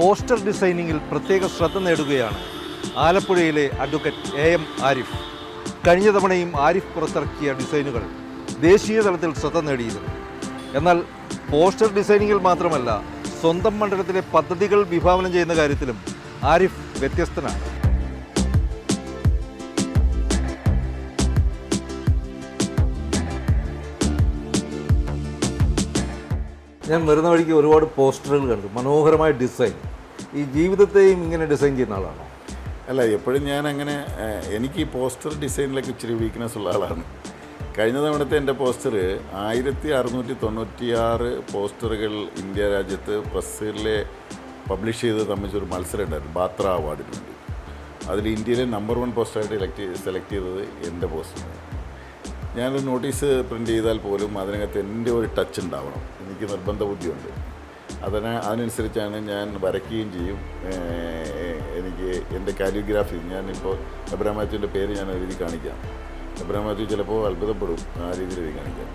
Poster ഡിസൈനിങ്ങിൽ പ്രത്യേക ശ്രദ്ധ നേടുകയാണ്. ആലപ്പുഴയിലെ അഡ്വക്കേറ്റ് എ എം ആരിഫ്. കഴിഞ്ഞ തവണയും ആരിഫ് പുറത്തിറക്കിയ ഡിസൈനുകൾ ദേശീയ തലത്തിൽ ശ്രദ്ധ നേടിയിരുന്നു. എന്നാൽ പോസ്റ്റർ ഡിസൈനിങ്ങിൽ മാത്രമല്ല സ്വന്തം മണ്ഡലത്തിലെ പദ്ധതികൾ വിഭാവനം ചെയ്യുന്ന കാര്യത്തിലും ആരിഫ് വ്യത്യസ്തനാണ്. ഞാൻ വരുന്ന വഴിക്ക് ഒരുപാട് പോസ്റ്ററുകൾ കണ്ടു. മനോഹരമായ ഡിസൈൻ. ഈ ജീവിതത്തെയും ഇങ്ങനെ ഡിസൈൻ ചെയ്യുന്ന ആളാണോ? അല്ല എപ്പോഴും ഞാൻ അങ്ങനെ എനിക്ക് ഈ പോസ്റ്റർ ഡിസൈനിലൊക്കെ ഇച്ചിരി വീക്ക്നെസ് ഉള്ള ആളാണ്. കഴിഞ്ഞ തവണത്തെ എന്റെ പോസ്റ്റർ ആയിരത്തി അറുന്നൂറ്റി തൊണ്ണൂറ്റിയാറ് പോസ്റ്ററുകൾ ഇന്ത്യ രാജ്യത്ത് പ്രസ്സിലെ പബ്ലിഷ് ചെയ്ത് തമ്മിച്ചൊരു മത്സരം ഉണ്ടായിരുന്നു ബാത്ര അവാർഡിന് വേണ്ടി. അതിൽ ഇന്ത്യയിലെ നമ്പർ വൺ പോസ്റ്ററായിട്ട് ഇലക്ട് സെലക്ട് ചെയ്തത് എന്റെ പോസ്റ്ററാണ് ഞാനൊരു നോട്ടീസ് പ്രിന്റ് ചെയ്താൽ പോലും അതിനകത്ത് എന്റെ ഒരു ടച്ച് ഉണ്ടാവണം. എനിക്ക് നിർബന്ധ ബുദ്ധിയുണ്ട് അതിന് അതിനനുസരിച്ചാണ് ഞാൻ വരയ്ക്കുകയും ചെയ്യും. എനിക്ക് എന്റെ കാലിഗ്രാഫി ഞാനിപ്പോൾ എബ്രാം മാത്യുവിന്റെ പേര് ഞാൻ എഴുതി കാണിക്കാം. എബ്രാം മാത്യു ചിലപ്പോൾ അത്ഭുതപ്പെടും ആ രീതിയിൽ എഴുതി കാണിക്കാം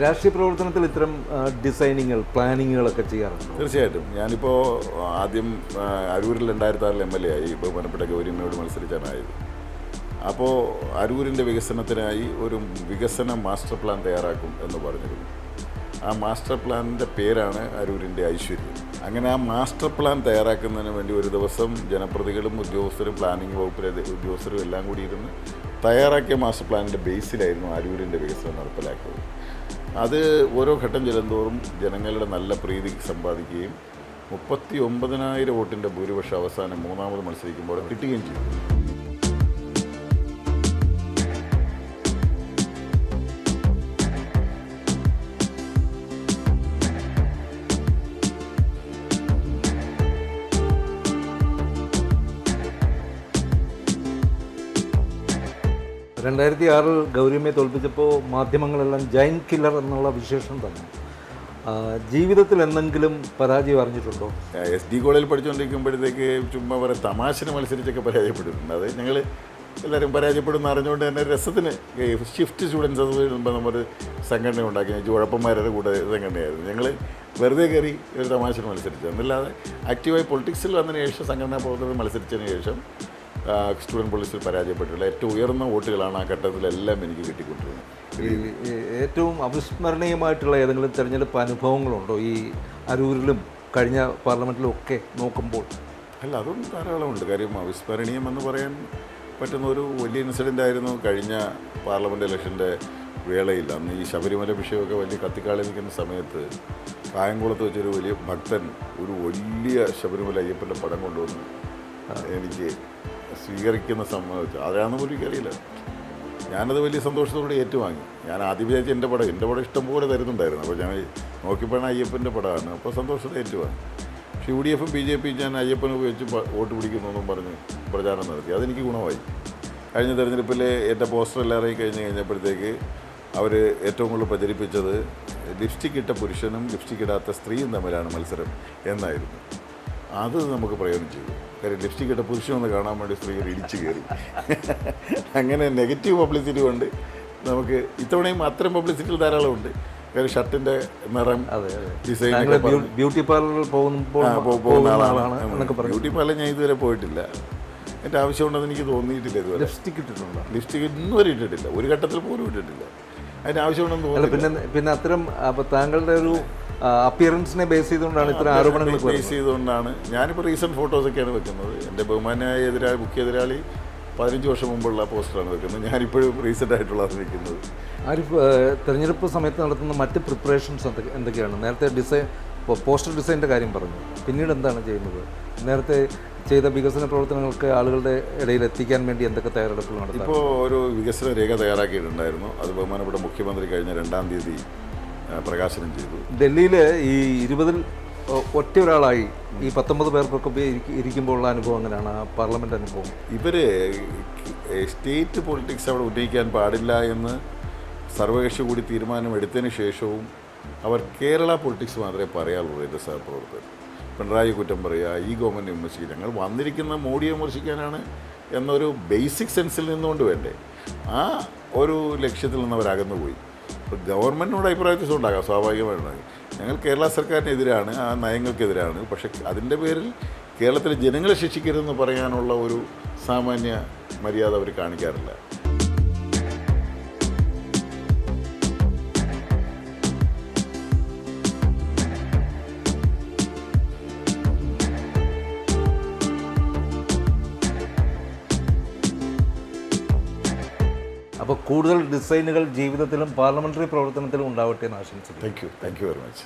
രാഷ്ട്രീയ പ്രവർത്തനത്തിൽ ഇത്തരം ഡിസൈനിങ്ങൾ ഡിസൈനിങ്ങുകൾ പ്ലാനിങ്ങുകളൊക്കെ ചെയ്യാറുണ്ട്? തീർച്ചയായിട്ടും. ഞാനിപ്പോൾ ആദ്യം അരൂരിൽ രണ്ടായിരത്തി ആറിൽ എം എൽ എ ആയി. ബഹുമാനപ്പെട്ട ഗൗരിയമ്മയോട് മത്സരിച്ചാണ് ആയത് അപ്പോൾ അരൂരിന്റെ വികസനത്തിനായി ഒരു വികസന മാസ്റ്റർ പ്ലാൻ തയ്യാറാക്കും എന്ന് പറഞ്ഞിരുന്നു. ആ മാസ്റ്റർ പ്ലാനിന്റെ പേരാണ് അരൂരിന്റെ ഐശ്വര്യം. അങ്ങനെ ആ മാസ്റ്റർ പ്ലാൻ തയ്യാറാക്കുന്നതിന് വേണ്ടി ഒരു ദിവസം ജനപ്രതികളും ഉദ്യോഗസ്ഥരും പ്ലാനിംഗ് വകുപ്പിലെ ഉദ്യോഗസ്ഥരും എല്ലാം കൂടി ഇരുന്ന് തയ്യാറാക്കിയ മാസ്റ്റർ പ്ലാനിന്റെ ബേസിലായിരുന്നു അരൂരിന്റെ വികസനം നടപ്പിലാക്കിയത്. അത് ഓരോ ഘട്ടം ചെല്ലുന്തോറും ജനങ്ങളുടെ നല്ല പ്രീതി സമ്പാദിക്കുകയും മുപ്പത്തി ഒമ്പതിനായിരം വോട്ടിന്റെ ഭൂരിപക്ഷം അവസാനം മൂന്നാമത് മത്സരിക്കുമ്പോൾ കിട്ടുകയും ചെയ്തു. രണ്ടായിരത്തി ആറിൽ ഗൗരിയമ്മയെ തോൽപ്പിച്ചപ്പോൾ മാധ്യമങ്ങളെല്ലാം ജൈൻ കില്ലർ എന്നുള്ള വിശേഷം തന്നു ജീവിതത്തിൽ എന്തെങ്കിലും പരാജയം അറിഞ്ഞിട്ടുണ്ടോ? എസ് ഡി കോളേജിൽ പഠിച്ചുകൊണ്ടിരിക്കുമ്പോഴത്തേക്ക് ചുമ്മാ പറയും തമാശന് മത്സരിച്ചൊക്കെ പരാജയപ്പെട്ടിട്ടുണ്ട് അത് ഞങ്ങൾ എല്ലാവരും പരാജയപ്പെടുന്ന അറിഞ്ഞുകൊണ്ട് തന്നെ രസത്തിന് ഷിഫ്റ്റ് സ്റ്റുഡൻസ് അത് വരുമ്പോൾ നമ്മൾ സംഘടന ഉണ്ടാക്കി. ചുഴപ്പന്മാരുടെ കൂടെ സംഘടനയായിരുന്നു. ഞങ്ങൾ വെറുതെ കയറി ഒരു തമാശ മത്സരിച്ചു. എന്നല്ലാതെ ആക്റ്റീവായി പൊളിറ്റിക്സിൽ വന്നതിന് ശേഷം സംഘടനാ പ്രവർത്തനം മത്സരിച്ചതിന് ശേഷം സ്റ്റുഡന്റ് പോളിസിൽ പരാജയപ്പെട്ടിട്ടുള്ള ഏറ്റവും ഉയർന്ന വോട്ടുകളാണ് ആ ഘട്ടത്തിലെല്ലാം എനിക്ക് കിട്ടിക്കൊണ്ടിരുന്നത്. ഏറ്റവും അവിസ്മരണീയമായിട്ടുള്ള ഏതെങ്കിലും തിരഞ്ഞെടുപ്പ് അനുഭവങ്ങളുണ്ടോ? ഈ അരൂരിലും കഴിഞ്ഞ പാർലമെന്റിലും ഒക്കെ നോക്കുമ്പോൾ. അല്ല അതും ധാരാളമുണ്ട്. കാര്യം അവിസ്മരണീയം എന്ന് പറയാൻ പറ്റുന്ന ഒരു വലിയ ഇൻസിഡന്റ് ആയിരുന്നു കഴിഞ്ഞ പാർലമെന്റ് ഇലക്ഷന്റെ വേളയിൽ. അന്ന് ഈ ശബരിമല വിഷയമൊക്കെ വലിയ കത്തിക്കാളി നിൽക്കുന്ന സമയത്ത് കായംകുളത്ത് വെച്ചൊരു വലിയ ഭക്തൻ ഒരു വലിയ ശബരിമല അയ്യപ്പന്റെ പടം കൊണ്ടുവന്ന് എനിക്ക് സ്വീകരിക്കുന്ന സംബന്ധിച്ച് അതാണെന്ന് പോലും എനിക്കറിയില്ല. ഞാനത് വലിയ സന്തോഷത്തോടെ ഏറ്റുവാങ്ങി. ഞാൻ ആദ്യം വിചാരിച്ച എന്റെ പടം എന്റെ പടം ഇഷ്ടംപോലെ തരുന്നുണ്ടായിരുന്നു. അപ്പോൾ ഞാൻ നോക്കിയപ്പോഴാണ് അയ്യപ്പന്റെ പടമാണ്. അപ്പോൾ സന്തോഷത്തോടെ ഏറ്റുവാങ്ങി. പക്ഷേ യു ഡി എഫും ബി ജെ പിയും ഞാൻ അയ്യപ്പനെ ഉപയോഗിച്ച് വോട്ട് പിടിക്കുന്നെന്നും പറഞ്ഞ് പ്രചാരണം നടത്തി. അതെനിക്ക് ഗുണമായി. കഴിഞ്ഞ തെരഞ്ഞെടുപ്പിൽ എന്റെ പോസ്റ്റർ എല്ലാം ഇറങ്ങി കഴിഞ്ഞ് കഴിഞ്ഞപ്പോഴത്തേക്ക് അവർ ഏറ്റവും കൂടുതൽ പ്രചരിപ്പിച്ചത് ലിപ്സ്റ്റിക് ഇട്ട പുരുഷനും ലിപ്സ്റ്റിക് ഇടാത്ത സ്ത്രീയും തമ്മിലാണ് മത്സരം എന്നായിരുന്നു. അത് നമുക്ക് പ്രയോജനം ചെയ്തു കാര്യം ലിപ്സ്റ്റിക് ഇട്ട പുരുഷനൊന്ന് കാണാൻ വേണ്ടി സ്ത്രീകൾ ഇടിച്ചു കയറി. അങ്ങനെ നെഗറ്റീവ് പബ്ലിസിറ്റി കൊണ്ട് നമുക്ക് ഇത്തവണയും അത്തരം പബ്ലിസിറ്റികൾ ധാരാളമുണ്ട് കാര്യം ഷർട്ടിന്റെ നിറം അതെ അതെ. ഡിസൈൻ ബ്യൂട്ടി പാർലറിൽ പോകുമ്പോൾ പോകുന്ന ആളാണ്. ബ്യൂട്ടി പാർലർ ഞാൻ ഇതുവരെ പോയിട്ടില്ല. എന്റെ ആവശ്യമുണ്ടെന്ന് എനിക്ക് തോന്നിയിട്ടില്ല ഇതുവരെ. ലിപ്സ്റ്റിക് ഇട്ടിട്ടുണ്ടോ? ലിപ്സ്റ്റിക് ഇന്നും വരെ ഇട്ടിട്ടില്ല. ഒരു ഘട്ടത്തിൽ പോലും ഇട്ടിട്ടില്ല. അതിന് ആവശ്യമുണ്ടെന്ന് തോന്നുന്നു പിന്നെ പിന്നെ അത്തരം അപ്പോൾ താങ്കളുടെ ഒരു അപ്പിയറൻസിനെ ബേസ് ചെയ്തുകൊണ്ടാണ് ഇത്ര ആരോപണങ്ങൾ ബേസ് ചെയ്തുകൊണ്ടാണ് ഞാനിപ്പോൾ റീസെന്റ് ഫോട്ടോസൊക്കെയാണ് വെക്കുന്നത്. എന്റെ ബഹുമാനായ എതിരാളി മുഖ്യ എതിരാളി പതിനഞ്ച് വർഷം മുമ്പുള്ള പോസ്റ്ററാണ് വെക്കുന്നത്. ഞാനിപ്പോഴും റീസെന്റ് ആയിട്ടുള്ളതാണ് വെക്കുന്നത് ആരിഫ് തെരഞ്ഞെടുപ്പ് സമയത്ത് നടത്തുന്ന മറ്റ് പ്രിപ്പറേഷൻസ് എന്തൊക്കെയാണ്? നേരത്തെ ഡിസൈൻ പോസ്റ്റർ ഡിസൈന്റെ കാര്യം പറഞ്ഞു. പിന്നീട് എന്താണ് ചെയ്യുന്നത്? നേരത്തെ ചെയ്ത വികസന പ്രവർത്തനങ്ങൾക്ക് ആളുകളുടെ ഇടയിൽ എത്തിക്കാൻ വേണ്ടി എന്തൊക്കെ തയ്യാറെടുപ്പുകൾ നടത്തി ഇപ്പോൾ ഒരു വികസന രേഖ തയ്യാറാക്കിയിട്ടുണ്ടായിരുന്നു. അത് ബഹുമാനപ്പെട്ട മുഖ്യമന്ത്രി കഴിഞ്ഞ രണ്ടാം തീയതി പ്രകാശനം ചെയ്തു. ഡൽഹിയിൽ ഈ ഇരുപതിൽ ഒറ്റ ഒരാളായി ഈ പത്തൊമ്പത് പേർക്കൊക്കെ ഇരിക്കുമ്പോഴുള്ള അനുഭവം അങ്ങനെയാണ് ആ പാർലമെന്റ് അനുഭവം? ഇവർ സ്റ്റേറ്റ് പൊളിറ്റിക്സ് അവിടെ ഉന്നയിക്കാൻ പാടില്ല എന്ന് സർവകക്ഷി കൂടി തീരുമാനമെടുത്തതിന് ശേഷവും അവർ കേരള പൊളിറ്റിക്സ് മാത്രമേ പറയാറുള്ളൂ എന്റെ സഹപ്രവർത്തകർ പിണറായി കുറ്റം പറയുക ഈ ഗവൺമെന്റ് വിമർശിക്കുക ഞങ്ങൾ വന്നിരിക്കുന്ന മോഡിയെ വിമർശിക്കാനാണ് എന്നൊരു ബേസിക് സെൻസിൽ നിന്നുകൊണ്ട് വേണ്ടേ. ആ ഒരു ലക്ഷ്യത്തിൽ നിന്ന് അവരകന്നു പോയി ഇപ്പോൾ ഗവൺമെന്റിനോട് അഭിപ്രായ വ്യത്യാസം ഉണ്ടാകാം സ്വാഭാവികമായിട്ടുണ്ടാകും ഞങ്ങൾ കേരള സർക്കാരിനെതിരാണ് ആ നയങ്ങൾക്കെതിരാണ്. പക്ഷേ അതിന്റെ പേരിൽ കേരളത്തിലെ ജനങ്ങളെ ശിക്ഷിക്കരുതെന്ന് പറയാനുള്ള ഒരു സാമാന്യ മര്യാദ അവർ കാണിക്കാറില്ല. അപ്പോൾ കൂടുതൽ ഡിസൈനുകൾ ജീവിതത്തിലും പാർലമെന്ററി പ്രവർത്തനത്തിലും ഉണ്ടാവട്ടെ എന്ന് ആശംസിക്കുന്നു. Thank you thank you very much